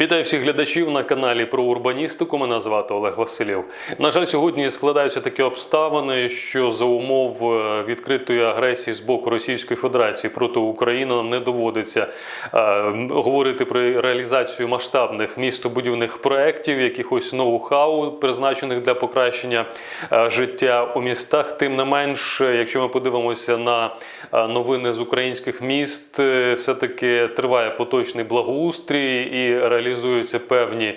Вітаю всіх глядачів на каналі про урбаністику. Мене звати Олег Василів. На жаль, сьогодні складаються такі обставини, що за умов е, відкритої агресії з боку Російської Федерації проти України нам не доводиться е, говорити про реалізацію масштабних містобудівних проєктів, якихось ноу-хау, призначених для покращення е, життя у містах. Тим не менш, е, якщо ми подивимося на е, новини з українських міст, е, все-таки триває поточний благоустрій і реалізуються певні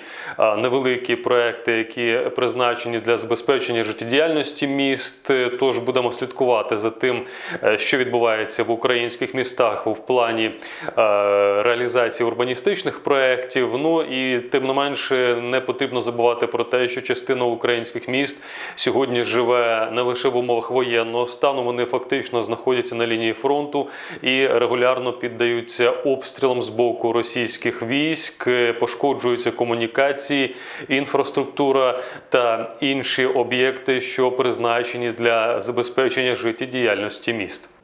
невеликі проекти, які призначені для забезпечення життєдіяльності міст. Тож будемо слідкувати за тим, е, що відбувається в українських містах в плані е, реалізації урбаністичних проєктів. Ну і тим не менше не потрібно забувати про те, що частина українських міст сьогодні живе не лише в умовах воєнного стану, вони фактично знаходяться на лінії фронту і регулярно піддаються обстрілам з боку російських військ, пошкоджуються комунікації, інфраструктура та інші об'єкти, що призначені для забезпечення життєдіяльності міст.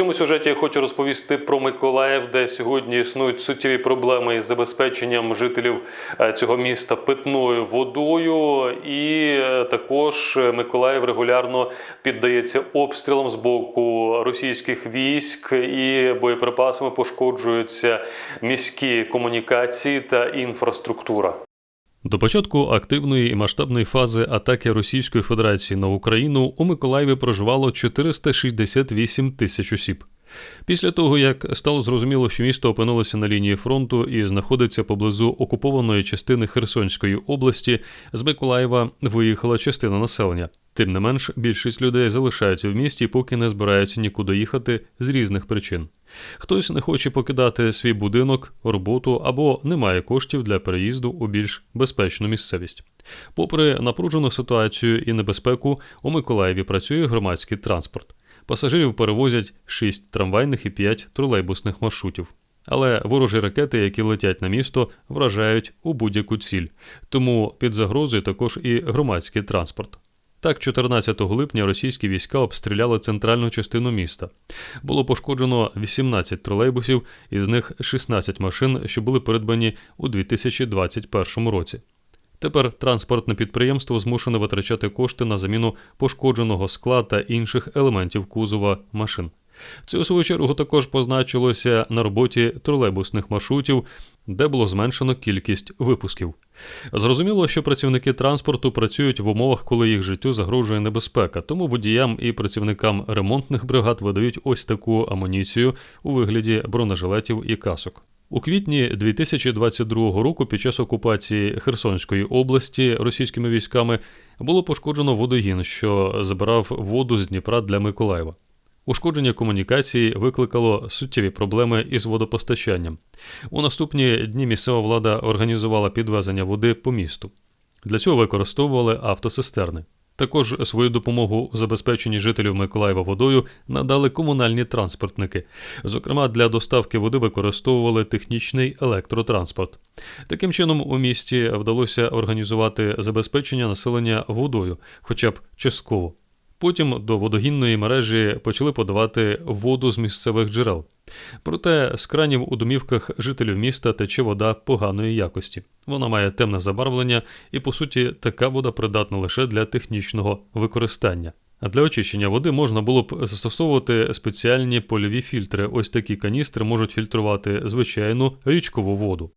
Цьому сюжеті я хочу розповісти про Миколаїв, де сьогодні існують суттєві проблеми із забезпеченням жителів е, цього міста питною водою, і е, також е, Миколаїв регулярно піддається обстрілам з боку російських військ і боєприпасами пошкоджуються міські комунікації та інфраструктура. До початку активної і масштабної фази атаки Російської Федерації на Україну у Миколаєві проживало 468 тисяч осіб. Після того, як стало зрозуміло, що місто опинилося на лінії фронту і знаходиться поблизу окупованої частини Херсонської області, з Миколаєва виїхала частина населення. Тим не менш, більшість людей залишаються в місті, поки не збираються нікуди їхати з різних причин. Хтось не хоче покидати свій будинок, роботу або не має коштів для переїзду у більш безпечну місцевість. Попри напружену ситуацію і небезпеку, у Миколаєві працює громадський транспорт. Пасажирів перевозять 6 трамвайних і 5 тролейбусних маршрутів. Але ворожі ракети, які летять на місто, вражають у будь-яку ціль. Тому під загрозою також і громадський транспорт. Так, 14 липня російські війська обстріляли центральну частину міста. Було пошкоджено 18 тролейбусів, із них 16 машин, що були придбані у 2021 році. Тепер транспортне підприємство змушене витрачати кошти на заміну пошкодженого скла та інших елементів кузова машин. Це у свою чергу також позначилося на роботі тролейбусних маршрутів, де було зменшено кількість випусків. Зрозуміло, що працівники транспорту працюють в умовах, коли їх життю загрожує небезпека, тому водіям і працівникам ремонтних бригад видають ось таку амуніцію у вигляді бронежилетів і касок. У квітні 2022 року, під час окупації Херсонської області російськими військами, було пошкоджено водогін, що забирав воду з Дніпра для Миколаєва. Ушкодження комунікації викликало суттєві проблеми із водопостачанням. У наступні дні місцева влада організувала підвезення води по місту. Для цього використовували автосистерни. Також свою допомогу у забезпеченні жителів Миколаєва водою надали комунальні транспортники. Зокрема, для доставки води використовували технічний електротранспорт. Таким чином, у місті вдалося організувати забезпечення населення водою, хоча б частково. Потім до водогінної мережі почали подавати воду з місцевих джерел. Проте з кранів у домівках жителів міста тече вода поганої якості. Вона має темне забарвлення і, по суті, така вода придатна лише для технічного використання. А для очищення води можна було б застосовувати спеціальні польові фільтри. Ось такі каністри можуть фільтрувати звичайну річкову воду.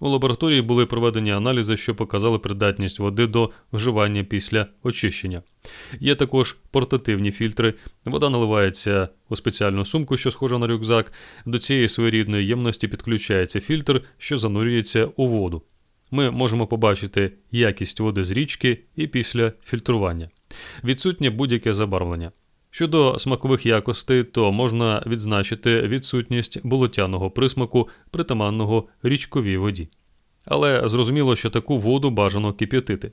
У лабораторії були проведені аналізи, що показали придатність води до вживання після очищення. Є також портативні фільтри. Вода наливається у спеціальну сумку, що схожа на рюкзак. До цієї своєрідної ємності підключається фільтр, що занурюється у воду. Ми можемо побачити якість води з річки і після фільтрування. Відсутнє будь-яке забарвлення. Щодо смакових якостей, то можна відзначити відсутність болотяного присмаку, притаманного річковій воді. Але зрозуміло, що таку воду бажано кип'ятити.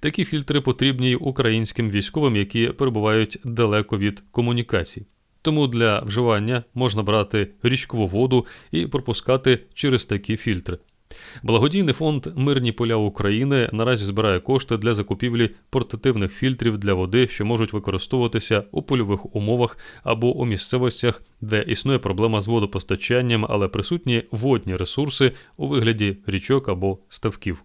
Такі фільтри потрібні й українським військовим, які перебувають далеко від комунікацій. Тому для вживання можна брати річкову воду і пропускати через такі фільтри. Благодійний фонд Мирні поля України наразі збирає кошти для закупівлі портативних фільтрів для води, що можуть використовуватися у польових умовах або у місцевостях, де існує проблема з водопостачанням, але присутні водні ресурси у вигляді річок або ставків.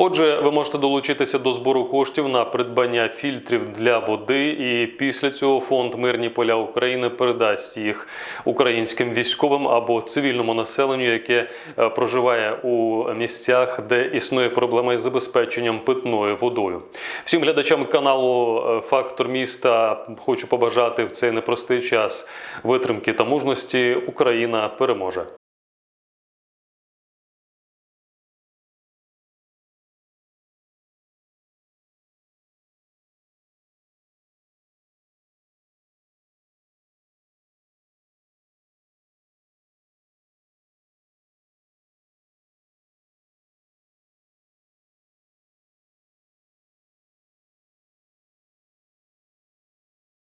Отже, ви можете долучитися до збору коштів на придбання фільтрів для води, і після цього фонд Мирні поля України передасть їх українським військовим або цивільному населенню, яке е, проживає у місцях, де існує проблема із забезпеченням питною водою. Всім глядачам каналу е, Фактор міста хочу побажати в цей непростий час витримки та мужності. Україна переможе.